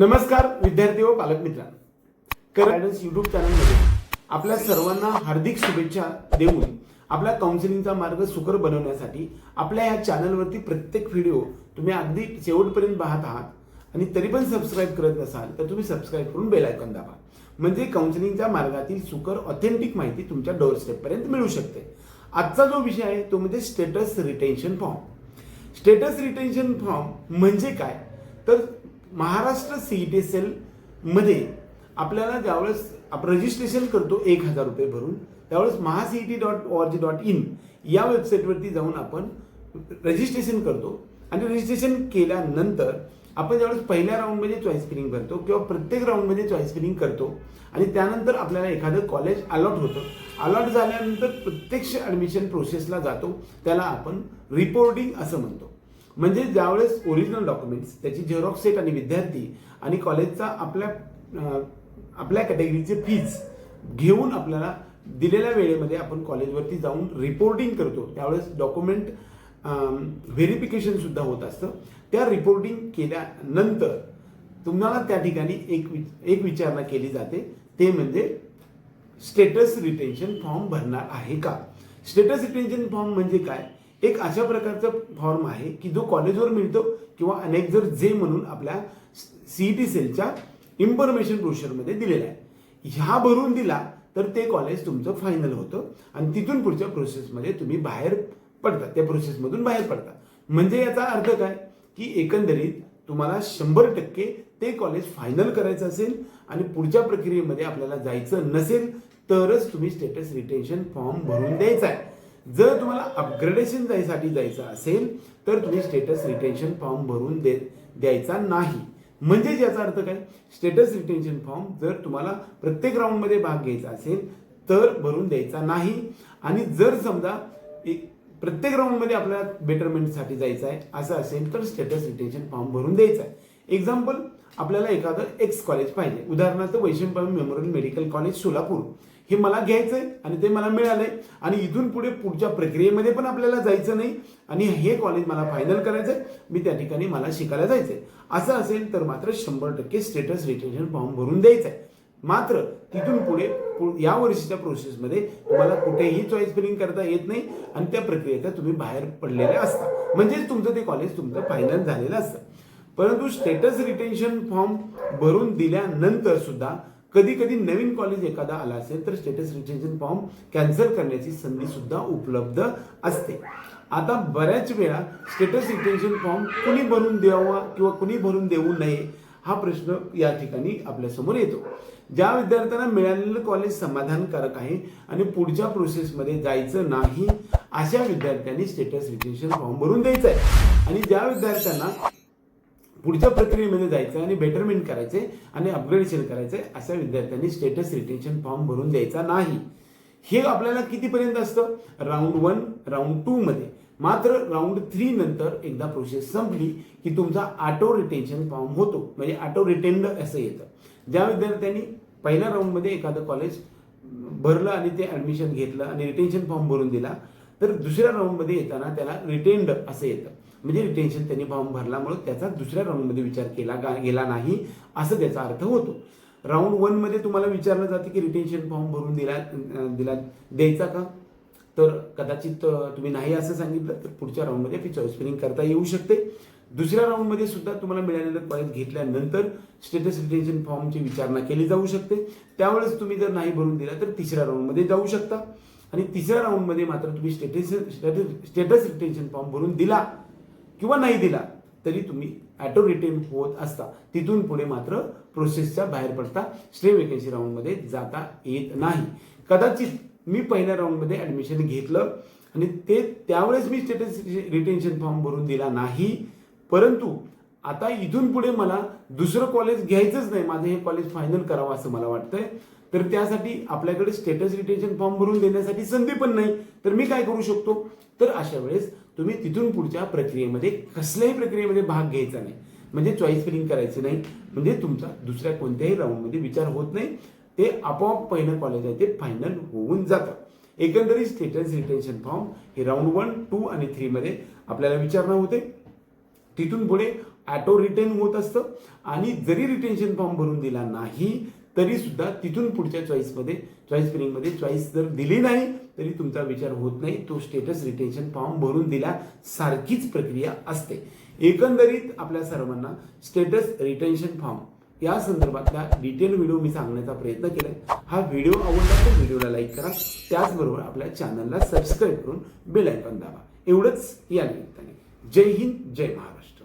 नमस्कार विद्यार्थी व पालक मित्रांनो. गायडन्स युट्यूब चॅनलमध्ये आपल्या सर्वांना हार्दिक शुभेच्छा देऊन आपल्या काउन्सिलिंगचा मार्ग सुकर बनवण्यासाठी आपल्या या चॅनलवरती प्रत्येक व्हिडिओ तुम्ही अगदी शेवटपर्यंत पाहत आहात आणि तरी पण सबस्क्राईब करत नसाल तर तुम्ही सबस्क्राईब करून बेल आयकॉन दाबा. म्हणजे काउन्सिलिंगच्या मार्गातील सुकर ऑथेंटिक माहिती तुमच्या डोअर स्टेपपर्यंत मिळू शकते. आजचा जो विषय आहे तो म्हणजे status retention form status retention form म्हणजे काय? तर महाराष्ट्र सी टी सेल मध्ये आपल्याला ज्यावेळेस आपण रजिस्ट्रेशन करतो एक हजार रुपये भरून त्यावेळेस MahaCET dot O R G dot in या वेबसाईटवरती जाऊन आपण रजिस्ट्रेशन करतो. आणि रजिस्ट्रेशन केल्यानंतर आपण ज्यावेळेस पहिल्या राऊंडमध्ये चॉईस फिलिंग भरतो किंवा प्रत्येक राऊंडमध्ये चॉईस फिलिंग करतो आणि त्यानंतर आपल्याला एखादं कॉलेज अलॉट होतं. अलॉट झाल्यानंतर प्रत्यक्ष ॲडमिशन प्रोसेसला जातो. त्याला आपण रिपोर्टिंग असं म्हणतो. म्हणजे ज्यावेळेस ओरिजिनल डॉक्युमेंट्स त्याची झेरॉक्स सेट आणि विद्यार्थी आणि कॉलेजचा आपल्या आपल्या कॅटेगरीचे फीज घेऊन आपल्याला दिलेल्या वेळेमध्ये आपण कॉलेजवरती जाऊन रिपोर्टिंग करतो. त्यावेळेस डॉक्युमेंट व्हेरिफिकेशन सुद्धा होत असतं. त्या रिपोर्टिंग केल्यानंतर तुम्हाला त्या ठिकाणी एक वि- एक विचारणा केली जाते. ते म्हणजे स्टेटस रिटेन्शन फॉर्म भरणार आहे का? स्टेटस रिटेन्शन फॉर्म म्हणजे काय? एक अशा प्रकारचा फॉर्म आहे की जो कॉलेजवर मिळतो किंवा अनेक जर जे म्हणून आपल्या सीईटी सेलच्या इन्फॉर्मेशन ब्रोशरमध्ये दिलेला आहे. ह्या भरून दिला तर ते कॉलेज तुमचं फायनल होतं आणि तिथून पुढच्या प्रोसेसमध्ये तुम्ही बाहेर पडता. त्या प्रोसेसमधून बाहेर पडता. म्हणजे याचा अर्थ काय? की एकंदरीत तुम्हाला शंभर टक्के ते कॉलेज फायनल करायचं असेल आणि पुढच्या प्रक्रियेमध्ये आपल्याला जायचं नसेल तरच तुम्ही स्टेटस रिटेन्शन फॉर्म भरून द्यायचा आहे. जर तुम्हाला अपग्रेडेशन जायसाठी जायचं असेल तर तुम्ही स्टेटस रिटेन्शन फॉर्म भरून दे द्यायचा नाही. म्हणजे याचा अर्थ काय? स्टेटस रिटेन्शन फॉर्म जर तुम्हाला प्रत्येक राऊंडमध्ये भाग घ्यायचा असेल तर भरून द्यायचा नाही. आणि जर समजा एक प्रत्येक राऊंडमध्ये आपल्याला बेटरमेंटसाठी जायचं आहे असं असेल तर स्टेटस रिटेन्शन फॉर्म भरून द्यायचा आहे. एक्झाम्पल आपल्याला एखादं एक्स कॉलेज पाहिजे. उदाहरणार्थ Vaishampayan memorial medical college Solapur. हे मला घ्यायचं आहे आणि ते मला मिळालंय. आणि इथून पुढे पुढच्या प्रक्रियेमध्ये पण आपल्याला जायचं नाही. आणि हे कॉलेज मला फायनल करायचं आहे मी त्या ठिकाणी मला शिकायला जायचं आहे असं असेल तर मात्र शंभर टक्के स्टेटस रिटेन्शन फॉर्म भरून द्यायचं आहे मात्र तिथून पुढे पु- या वर्षीच्या प्रोसेसमध्ये तुम्हाला कुठेही चॉईस फिलिंग करता येत नाही. आणि त्या प्रक्रियेचा तुम्ही बाहेर पडलेले असता. म्हणजेच तुमचं ते कॉलेज तुमचं फायनल झालेलं असतं. परंतु स्टेटस रिटेन्शन फॉर्म भरून दिल्यानंतर सुद्धा कधी कधी नवीन कॉलेज एखादा आला असेल तर स्टेटस रिटेन्शन फॉर्म कॅन्सल करण्याची संधी सुद्धा उपलब्ध असते. आता बऱ्याच वेळा स्टेटस रिटेन्शन फॉर्म कुणी भरून द्यावा किंवा कुणी भरून देऊ नये हा प्रश्न या ठिकाणी आपल्यासमोर येतो. ज्या विद्यार्थ्यांना मिळालेलं कॉलेज समाधानकारक आहे आणि पुढच्या प्रोसेसमध्ये जायचं नाही अशा विद्यार्थ्यांनी स्टेटस रिटेन्शन फॉर्म भरून द्यायचं आहे आणि ज्या विद्यार्थ्यांना पुढच्या प्रक्रियेमध्ये जायचं आणि बेटरमेंट करायचे आणि अपग्रेडेशन करायचे अशा विद्यार्थ्यांनी स्टेटस रिटेन्शन फॉर्म भरून द्यायचा नाही. हे आपल्याला कितीपर्यंत असतं? राऊंड वन राऊंड टू मध्ये. मात्र राऊंड थ्री नंतर एकदा प्रोसेस संपली की तुमचा ऑटो रिटेन्शन फॉर्म होतो. म्हणजे ऑटो रिटेंड असं येतं. ज्या विद्यार्थ्यांनी पहिल्या राऊंडमध्ये एखादं कॉलेज भरलं आणि ते ॲडमिशन घेतलं आणि रिटेन्शन फॉर्म भरून दिला तर दुसऱ्या राऊंडमध्ये येताना त्याला रिटेंड असं येतं. म्हणजे रिटेन्शन त्यांनी फॉर्म भरल्यामुळे त्याचा दुसऱ्या राऊंडमध्ये विचार केला गेला नाही असं त्याचा अर्थ होतो. राऊंड वनमध्ये तुम्हाला विचारलं जाते की रिटेन्शन फॉर्म भरून दिला दिला द्यायचा का? तर कदाचित तुम्ही नाही असं सांगितलं तर पुढच्या राऊंडमध्ये चॉईस फिलिंग करता येऊ शकते. दुसऱ्या राऊंडमध्ये सुद्धा तुम्हाला मिळालेलं कॉलेज घेतल्यानंतर स्टेटस रिटेन्शन फॉर्मची विचारणा केली जाऊ शकते. त्यावेळेस तुम्ही जर नाही भरून दिला तर तिसऱ्या राऊंडमध्ये जाऊ शकता. आणि तिसऱ्या राऊंडमध्ये मात्र तुम्ही स्टेटस स्टेटस रिटेन्शन फॉर्म भरून दिला. किंवा नाही दिला तरी तुम्ही ॲटो रिटेन होत असता. तिथून पुढे मात्र प्रोसेसच्या बाहेर पडता स्टे वेकन्सी राऊंडमध्ये जाता येत नाही. कदाचित मी पहिल्या राऊंडमध्ये ॲडमिशन घेतलं आणि ते त्यावेळेस मी स्टेटस रिटेन्शन फॉर्म भरून दिला नाही. परंतु आता इथून पुढे मला दुसरं कॉलेज घ्यायचंच नाही. माझं हे कॉलेज फायनल करावं असं मला वाटतंय. तर त्यासाठी आपल्याकडे स्टेटस रिटेन्शन फॉर्म भरून देण्यासाठी संधी पण नाही. तर मी काय करू शकतो? तर अशा वेळेस तुम्ही तिथून पुढच्या प्रक्रियेमध्ये कसल्याही प्रक्रियेमध्ये भाग घ्यायचा नाही. म्हणजे चॉईस फिलिंग करायचं नाही. म्हणजे तुमचा दुसऱ्या कोणत्याही राऊंडमध्ये विचार होत नाही. ते आपोआप पहिलं कॉलेज आहे ते फायनल होऊन जातं. एकंदरीत स्टेटस रिटेन्शन फॉर्म हे राऊंड वन टू आणि थ्रीमध्ये आपल्याला विचारणं होते. तिथून पुढे ॲटो रिटेन होत असतं. आणि जरी रिटेन्शन फॉर्म भरून दिला नाही तरी सुद्धा तिथून पुढच्या चॉईसमध्ये चॉईस फिलिंगमध्ये चॉईस जर दिली नाही तरी तुमचा विचार होत नाही. तो स्टेटस रिटेन्शन फॉर्म भरून दिला सारखीच प्रक्रिया असते. एकंदरीत आपल्या सर्वांना स्टेटस रिटेन्शन फॉर्म या संदर्भातला डिटेल व्हिडिओ मी सांगण्याचा प्रयत्न केला हा व्हिडिओ आवडला तर व्हिडिओला लाईक करा. त्याचबरोबर आपल्या चॅनलला सबस्क्राईब करून बेल आयकॉन दाबा. एवढंच या निमित्ताने. जय हिंद जय महाराष्ट्र.